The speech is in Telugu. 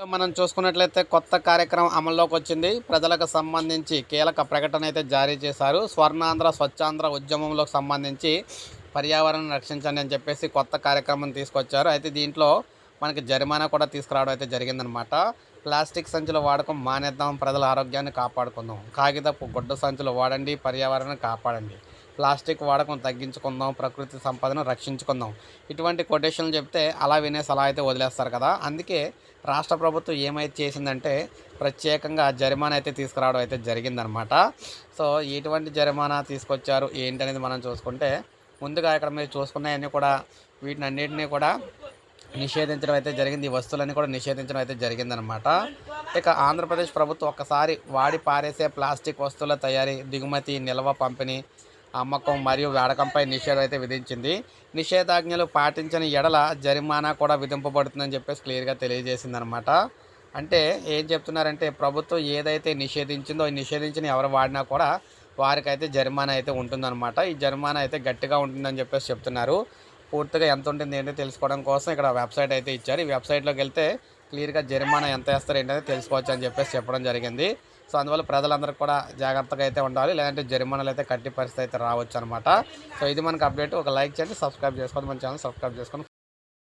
మనం చూసుకున్నట్లయితే కొత్త కార్యక్రమం అమల్లోకి వచ్చింది. ప్రజలకు సంబంధించి కీలక ప్రకటన అయితే జారీ చేశారు. స్వర్ణాంధ్ర స్వచ్ఛాంధ్ర ఉద్యమంలోకి సంబంధించి పర్యావరణం రక్షించండి అని చెప్పేసి కొత్త కార్యక్రమం తీసుకొచ్చారు. అయితే దీంట్లో మనకి జరిమానా కూడా తీసుకురావడం అయితే జరిగిందనమాట ప్లాస్టిక్ సంచుల వాడకం మానేద్దాం ప్రజల ఆరోగ్యాన్ని కాపాడుకుందాం. కాగితపు గుడ్డ సంచులు వాడండి పర్యావరణాన్ని కాపాడండి. ప్లాస్టిక్ వాడకం తగ్గించుకుందాం ప్రకృతి సంపదను రక్షించుకుందాం. ఇటువంటి కొటేషన్లు చెప్తే అలా వినేసి అలా అయితే వదిలేస్తారు కదా. అందుకే రాష్ట్ర ప్రభుత్వం ఏమైతే చేసిందంటే ప్రత్యేకంగా జరిమానా అయితే తీసుకురావడం అయితే జరిగిందనమాట సో ఎటువంటి జరిమానా తీసుకొచ్చారు ఏంటి అనేది మనం చూసుకుంటే ముందుగా ఇక్కడ మీరు చూసుకున్నాయన్నీ కూడా వీటిని అన్నింటినీ కూడా నిషేధించడం అయితే జరిగింది. ఈ వస్తువులన్నీ కూడా నిషేధించడం అయితే జరిగిందనమాట ఇక ఆంధ్రప్రదేశ్ ప్రభుత్వం ఒక్కసారి వాడి పారేసే ప్లాస్టిక్ వస్తువుల తయారీ దిగుమతి నిల్వ పంపిణీ అమ్మకం మరియు వాడకంపై నిషేధం అయితే విధించింది. నిషేధాజ్ఞలు పాటించని ఎడల జరిమానా కూడా విధింపబడుతుందని చెప్పేసి క్లియర్గా తెలియజేసిందనమాట అంటే ఏం చెప్తున్నారంటే ప్రభుత్వం ఏదైతే నిషేధించిందో నిషేధించిన ఎవరు వాడినా కూడా వారికైతే జరిమానా అయితే ఉంటుందన్నమాట. ఈ జరిమానా అయితే గట్టిగా ఉంటుందని చెప్పేసి చెప్తున్నారు. పూర్తిగా ఎంత ఉంటుంది ఏంటో తెలుసుకోవడం కోసం ఇక్కడ వెబ్సైట్ అయితే ఇచ్చారు. ఈ వెబ్సైట్లోకి వెళ్తే క్లియర్గా జరిమానా ఎంత వేస్తారు ఏంటనేది తెలుసుకోవచ్చు అని చెప్పేసి చెప్పడం జరిగింది. సో అందువల్ల ప్రజలందరూ కూడా జాగ్రత్తగా అయితే ఉండాలి. లేదంటే జరిమానాలు అయితే కట్టి పరిస్థితి అయితే రావచ్చు అనమాట సో ఇది మనకు అప్డేట్. ఒక లైక్ చేయండి సబ్స్క్రైబ్ చేసుకోండి మన ఛానల్ సబ్స్క్రైబ్ చేసుకొని